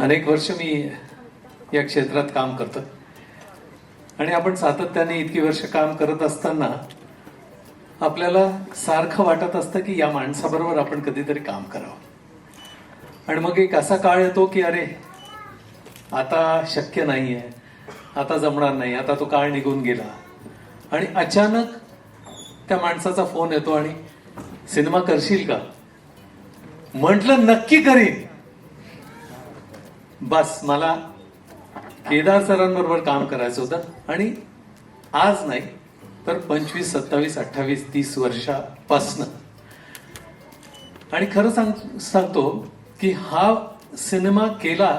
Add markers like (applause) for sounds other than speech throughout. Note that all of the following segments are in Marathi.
अनेक वर्ष मी या क्षेत्रात काम करतो. आणि आपण सातत्याने इतकी वर्ष काम करत असताना आपल्याला सारखं वाटत असतं की या माणसाबरोबर आपण कधीतरी काम करावं. आणि मग एक असा काळ येतो की अरे आता शक्य नाही आहे आता जमणार नाही आता तो काळ निघून गेला. आणि अचानक त्या माणसाचा फोन येतो आणि सिनेमा करशील का? म्हटलं नक्की करीन. बस मला केदार सरांबरोबर काम करायचं होतं. आणि आज नाही तर पंचवीस सत्तावीस अठ्ठावीस तीस वर्षापासनं. आणि खरं सांग सांगतो की हा सिनेमा केला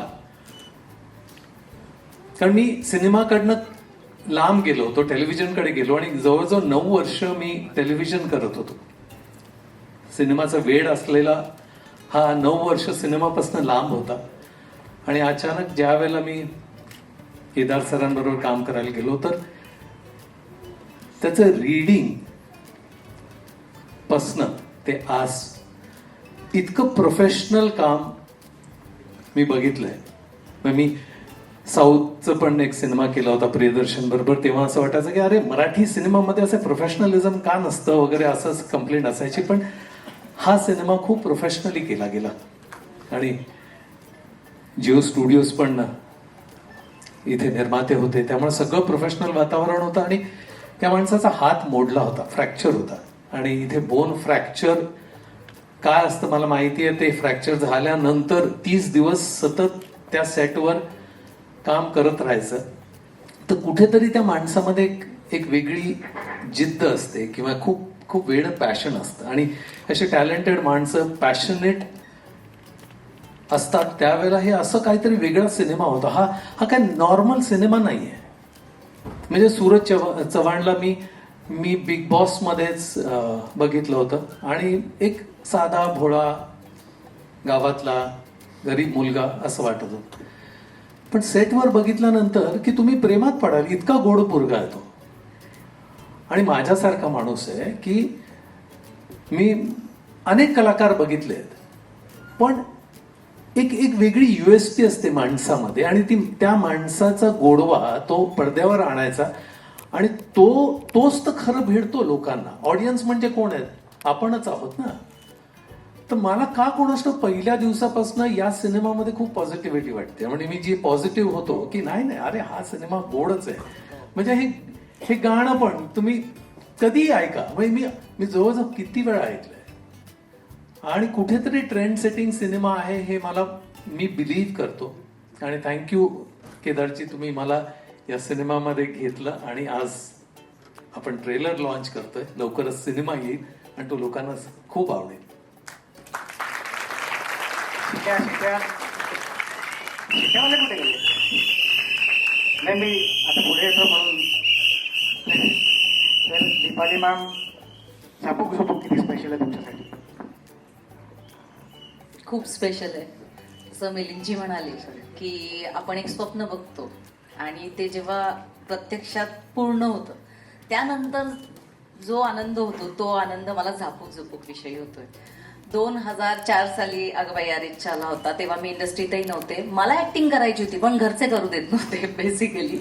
कारण मी सिनेमाकडनं लांब गेलो होतो टेलिव्हिजनकडे गेलो आणि जवळजवळ नऊ वर्ष मी टेलिव्हिजन करत होतो. सिनेमाचा वेळ असलेला हा नऊ वर्ष सिनेमापासून लांब होता. आणि अचानक ज्या वेळेला मी केदार सरांबरोबर काम करायला गेलो तर त्याचं रिडिंग पासनं ते आज इतकं प्रोफेशनल काम मी बघितलंय. मग मी साऊथचं पण एक सिनेमा केला होता प्रियदर्शन बरोबर तेव्हा असं वाटायचं की अरे मराठी सिनेमामध्ये असं प्रोफेशनलिझम का नसतं वगैरे असंच कंप्लेंट असायची पण हा सिनेमा खूप प्रोफेशनली केला गेला. आणि जिओ स्टुडिओज पण ना इथे निर्माते होते. त्यामुळे सगळं प्रोफेशनल वातावरण होतं आणि त्या माणसाचा हात मोडला होता फ्रॅक्चर होता. आणि इथे बोन फ्रॅक्चर काय असतं मला माहिती आहे ते फ्रॅक्चर झाल्यानंतर तीस दिवस सतत त्या सेटवर काम करत राहायचं. तर कुठेतरी त्या माणसामध्ये एक एक वेगळी जिद्द असते किंवा खूप खूप वेळ पॅशन असतं. आणि असे टॅलेंटेड माणसं पॅशनेट असतात. त्यावेळेला हे असं काहीतरी वेगळा सिनेमा होता. हा हा काय नॉर्मल सिनेमा नाही आहे म्हणजे सूरज चव्हा चव्हाणला मी मी बिग बॉसमध्येच बघितलं होतं. आणि एक साधा भोळा गावातला गरीब मुलगा असं वाटत होतं. पण सेटवर बघितल्यानंतर की तुम्ही प्रेमात पडाल इतका गोड पोरगा आहे तो. आणि माझ्यासारखा माणूस आहे की मी अनेक कलाकार बघितले आहेत पण एक एक वेगळी युएसपी असते माणसामध्ये आणि ती त्या माणसाचा गोडवा तो पडद्यावर आणायचा आणि तो तोच तर खरं भिडतो लोकांना. ऑडियन्स म्हणजे कोण आहेत आपणच आहोत ना. तर मला का कोणास ठाऊक पहिल्या दिवसापासून या सिनेमामध्ये खूप पॉझिटिव्हिटी वाटते? म्हणजे मी जी पॉझिटिव्ह होतो की नाही नाही अरे हा सिनेमा गोडच आहे. म्हणजे हे हे गाणं पण तुम्ही कधीही ऐका. म्हणजे मी मी जवळजवळ किती वेळा ऐकलंय. आणि कुठेतरी ट्रेंड सेटिंग सिनेमा आहे हे मला मी बिलीव्ह करतो. आणि थँक्यू केदारची तुम्ही मला या सिनेमामध्ये घेतलं आणि आज आपण ट्रेलर लॉन्च करतोय. लवकरच सिनेमा येईल आणि तो लोकांना खूप आवडेल. कुठे गेले? नाही मी आता पुढे येतो म्हणून. तर दीपाली मॅम सापूक झुपूक किती स्पेशल आहे तुमच्यासाठी? खूप स्पेशल आहे. असं मिलिंदजी म्हणाली की आपण एक स्वप्न बघतो आणि ते जेव्हा प्रत्यक्षात पूर्ण होतं त्यानंतर जो आनंद होतो तो आनंद मला झापूक झुपूक विषयी होतोय. दोन हजार चार साली अगबाई अरेंज आला होता तेव्हा मी इंडस्ट्रीतही नव्हते. मला ऍक्टिंग करायची होती पण घरचे करू देत नव्हते बेसिकली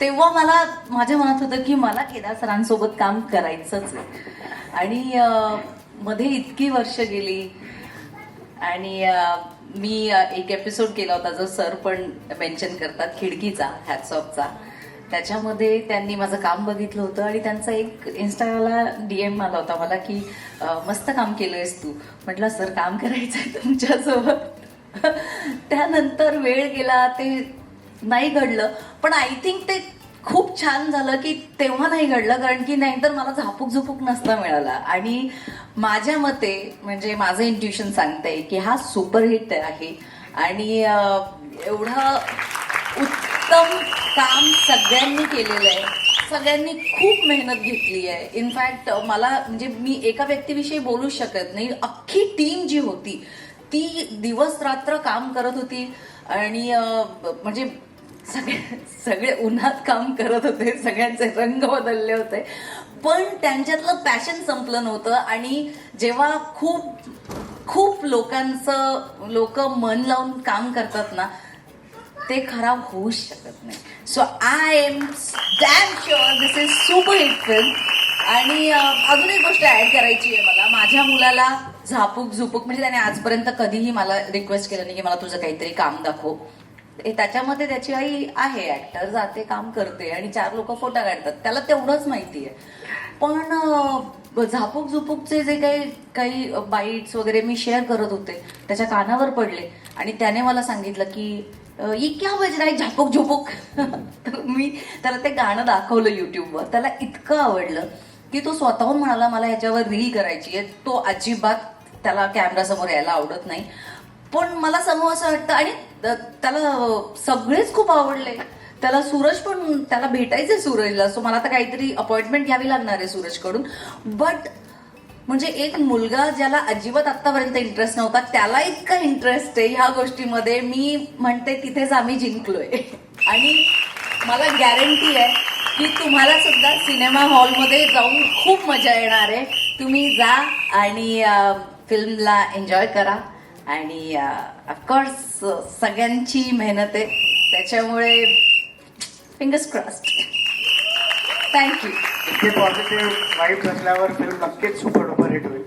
तेव्हा मला माझ्या मनात होतं की मला केदार सरांसोबत काम करायचंच आहे. आणि मध्ये इतकी वर्ष गेली आणि मी एक एपिसोड केला होता जो सर पण मेन्शन करतात खिडकीचा हॅटसॉपचा त्याच्यामध्ये त्यांनी माझं काम बघितलं होतं आणि त्यांचा एक इन्स्टाला डीएम आला होता मला की मस्त काम केलं आहेस तू. म्हटलं सर काम करायचं आहे तुमच्यासोबत. (laughs) त्यानंतर वेळ गेला ते नाही घडलं. पण आय थिंक ते खूप छान झालं की तेव्हा नाही घडलं कारण की नाहीतर मला झापूक झुपूक नसता मिळाला. आणि माझ्या मते म्हणजे माझं इंट्युशन सांगतंय की हा सुपरहिट आहे. आणि एवढं उत्तम काम सगळ्यांनी केलेलं आहे. सगळ्यांनी खूप मेहनत घेतली आहे. इनफॅक्ट मला म्हणजे मी एका व्यक्तीविषयी बोलू शकत नाही. अख्खी टीम जी होती ती दिवस रात्र काम करत होती. आणि म्हणजे सगळे सगळे उन्हात काम करत होते सगळ्यांचे रंग बदलले होते. पण त्यांच्यातलं पॅशन संपलं नव्हतं आणि जेव्हा खूप खूप लोकांचं लोक मन लावून काम करतात ना ते खराब होऊच शकत नाही. So I am damn sure this is super hit film आणि अजून एक गोष्ट ऍड करायची आहे मला. माझ्या मुलाला झापूक झुपूक म्हणजे त्याने आजपर्यंत कधीही मला रिक्वेस्ट केलं नाही की मला तुझं काहीतरी काम दाखव. त्याच्यामध्ये त्याची आई आहे ऍक्टर जाते काम करते आणि चार लोक फोटो काढतात. त्याला तेवढंच माहिती आहे. पण झापूक झुपूकचे जे काही काही बाईट्स वगैरे मी शेअर करत होते त्याच्या कानावर पडले. आणि त्याने मला सांगितलं की ये क्या बज रहा है झापूक झुपूक (laughs) तर मी त्याला ते गाणं दाखवलं युट्यूबवर त्याला इतकं आवडलं की तो स्वतःहून म्हणाला मला ह्याच्यावर रील करायची आहे. तो अजिबात त्याला कॅमेरासमोर यायला आवडत नाही. पण मला समोर असं वाटतं आणि तर त्याला सगळेच खूप आवडले. त्याला सूरज पण त्याला भेटायचंय सूरजला. सो मला तर काहीतरी अपॉइंटमेंट घ्यावी लागणार आहे सूरजकडून. बट म्हणजे एक मुलगा ज्याला अजिबात आतापर्यंत इंटरेस्ट नव्हता त्याला इतका इंटरेस्ट आहे ह्या गोष्टीमध्ये. मी म्हणते तिथेच आम्ही जिंकलोय. आणि मला गॅरंटी आहे की तुम्हाला सुद्धा सिनेमा हॉलमध्ये जाऊन खूप मजा येणार आहे. तुम्ही जा आणि फिल्मला एन्जॉय करा. आणि ऑफकोर्स सगळ्यांची मेहनत आहे. त्याच्यामुळे फिंगर्स क्रॉस्ड थँक्यू इतके पॉझिटिव्ह वाईट असल्यावर फिल्म नक्कीच सुपर डुपर हिट होईल.